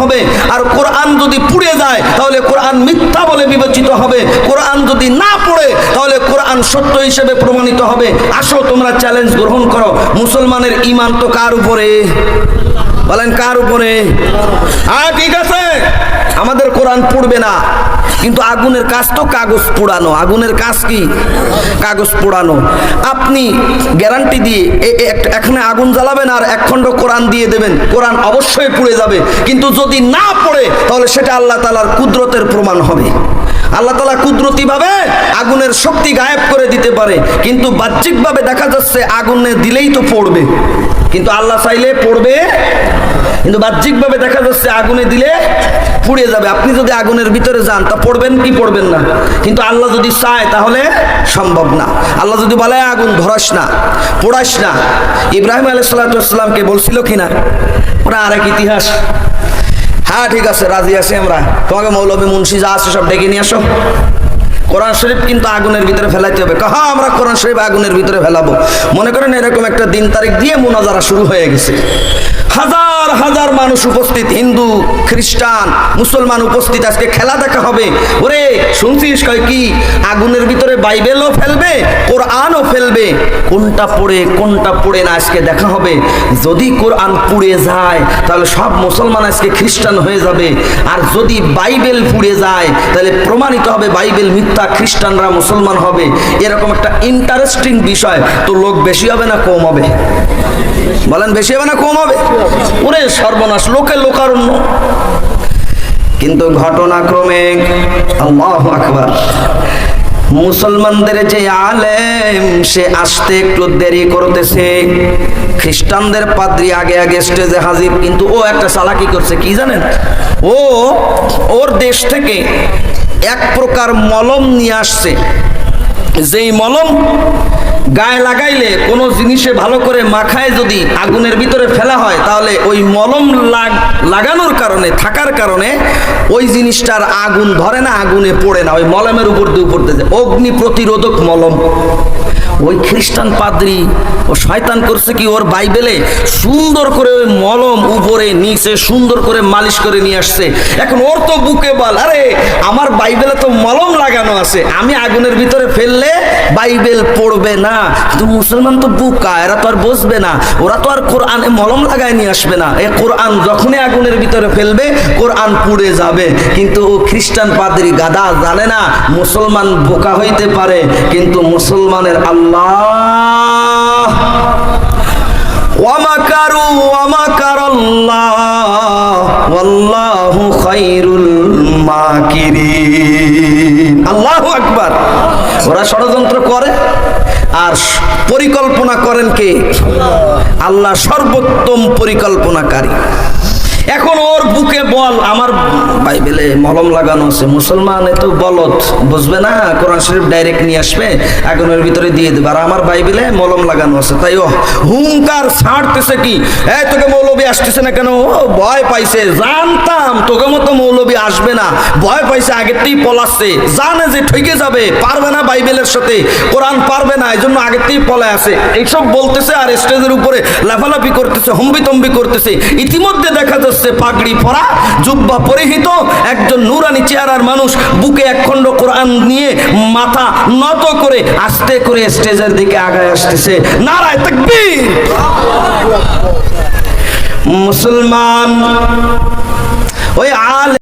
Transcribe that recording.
হবে। আর কোরআন যদি পুড়ে যায়, তাহলে কোরআন মিথ্যা বলে বিবেচিত হবে। কোরআন যদি না পড়ে, তাহলে কোরআন সত্য হিসেবে প্রমাণিত হবে। আসো, তোমরা চ্যালেঞ্জ গ্রহণ করো। মুসলমানের ইমান তো কার উপরে? বলেন কার উপরে? হ্যাঁ ঠিক আছে। আমাদের কোরআন পড়বে না কিন্তু আগুনের কাজ তো কাগজ পোড়ানো। আগুনের কাজ কি? কাগজ পোড়ানো। আপনি গ্যারান্টি দিয়ে এখানে আগুন জ্বালাবেন আর একখণ্ড কোরআন দিয়ে দেবেন। কোরআন অবশ্যই পুড়ে যাবে কিন্তু যদি না পড়ে তাহলে সেটা আল্লাহ তালার কুদরতের প্রমাণ হবে। আল্লাহ তালা কুদরতিভাবে আগুনের শক্তি গায়েব করে দিতে পারে। কিন্তু বাহ্যিকভাবে দেখা যাচ্ছে আগুনে দিলেই তো পড়বে। কিন্তু আল্লাহ চাইলে পড়বে। কিন্তু বাহ্যিকভাবে দেখা যাচ্ছে আগুনে দিলে পুড়ে যাবে। আপনি যদি আগুনের ভিতরে যান, তা পড়বেন কি পড়বেন না? কিন্তু আল্লাহ যদি চায়, তাহলে সম্ভব না। আল্লাহ যদি বলে, আগুন ধরাস না, পোড়াস না। ইব্রাহিম আলাইসাল্লামকে বলছিল কিনা? ওরা আরেক ইতিহাস। হ্যাঁ ঠিক আছে, রাজি আছি আমরা। তোমাকে মৌলবী মুন্সি যা আছে সব ডেকে নিয়ে আসো। কোরআন শরীফ কিন্তু আগুনের ভিতরে ফেলাইতে হবে। কাহা, আমরা কোরআন শরীফ আগুনের ভিতরে ফেলাবো। মনে করেন এরকম একটা দিন তারিখ দিয়ে মোনাজারা শুরু হয়ে গেছে। হাজার হাজার মানুষ উপস্থিত, হিন্দু, খ্রিস্টান, মুসলমান উপস্থিত, আজকে খেলা দেখা হবে। ওরে, শুনছিস কয় কি? আগুনের ভিতরে বাইবেলও ফেলবে, কোরআনও ফেলবে। কোনটা পড়ে কোনটা পড়ে না, আজকে দেখা হবে। যদি কোরআন পুড়ে যায়, তাহলে সব মুসলমান আজকে খ্রিস্টান হয়ে যাবে। আর যদি বাইবেল পুড়ে যায়, তাহলে প্রমাণিত হবে বাইবেল মিথ্যা খ্রিস্টানরা মুসলমান হবে, এরকম একটা ইন্টারেস্টিং বিষয়, তো লোক বেশি হবে না কম হবে? বলেন, বেশি হবে না কম হবে? ওরে সর্বনাশ, লোকে লোকারণ্য। কিন্তু ঘটনাক্রমে আল্লাহ আকবার। মুসলমানদের যে আলেম, সে আসতে একটু দেরি করতেছে। খ্রিস্টানদের পাদ্রি আগে আগে স্টেজে হাজির, কিন্তু ও একটা চালাকি করছে, কি জানেন? ও, ওর দেশ থেকে এক প্রকার মলম নিয়ে আসছে। যেই মলম গায়ে লাগাইলে কোনো জিনিসে ভালো করে মাখায় যদি আগুনের ভিতরে ফেলা হয়, তাহলে ওই মলম লাগ লাগানোর কারণে, থাকার কারণে ওই জিনিসটার আগুন ধরে না, আগুনে পড়ে না, ওই মলমের উপর দিয়ে উপর দিয়ে অগ্নি প্রতিরোধক মলম। ওই খ্রিস্টান পাদ্রি ও শয়তান করছে কি ওর বাইবেলে সুন্দর করে ওই মলম উপরে, নিচে সুন্দর করে মালিশ করে নিয়ে আসছে। এখন ওর তো বুকে বল, আরে আমার বাইবেলে তো মলম লাগানো আছে, আমি আগুনের ভিতরে ফেললে বাইবেল পড়বে না। কিন্তু মুসলমান তো বুকা, এরা তো আর বসবে না, ওরা তো আর কোরআনে মলম লাগায় নিয়ে আসবে না। এ কোরআন যখনই আগুনের ভিতরে ফেলবে, কোরআন পুড়ে যাবে। কিন্তু ও খ্রিস্টান পাদ্রি গাদা জানে না, মুসলমান বোকা হইতে পারে, কিন্তু মুসলমানের আল্লাহ আল্লাহু। আকবার। ওরা ষড়যন্ত্র করে আর পরিকল্পনা করেন কে? আল্লাহ সর্বোত্তম পরিকল্পনাকারী। এখন ওর বুকে বল, আমার বাইবেলে মলম লাগানো আছে। মুসলমান এত বলত বুঝবে না? কোরআন শরীফ ডাইরেক্ট নিয়ে আসবে আগুনের ভিতরে দিয়ে দেবে। আর আমার বাইবেলে মলম লাগানো আছে। তাই ও হুঙ্কার ছাড়তেছে কি? এই তোকে মৌলবী আসতেছে না কেন? ও, ভয় পাইছে। জানতাম, তোকে মতো মৌলবী আসবে না। ভয় পাইছে আগেরতেই পলাচ্ছে। জানে যে ঠকে যাবে, পারবে না বাইবেলের সাথে। কোরআন পারবে না এই জন্য আগেরতেই পলায় আছে। এইসব বলতেছে আর স্টেজের উপরে লাফালাফি করতেছে হম্বি তম্বি করতেছে। ইতিমধ্যে দেখা যাচ্ছে পাগড়ি পরা জুব্বা পরিহিত একজন নুরানি চেহারার মানুষ বুকে একখণ্ড কোরআন নিয়ে মাথা নত করে আস্তে করে স্টেজের দিকে আগায় আসতেছে। নারায় তাকবীর। মুসলমান, ওই আল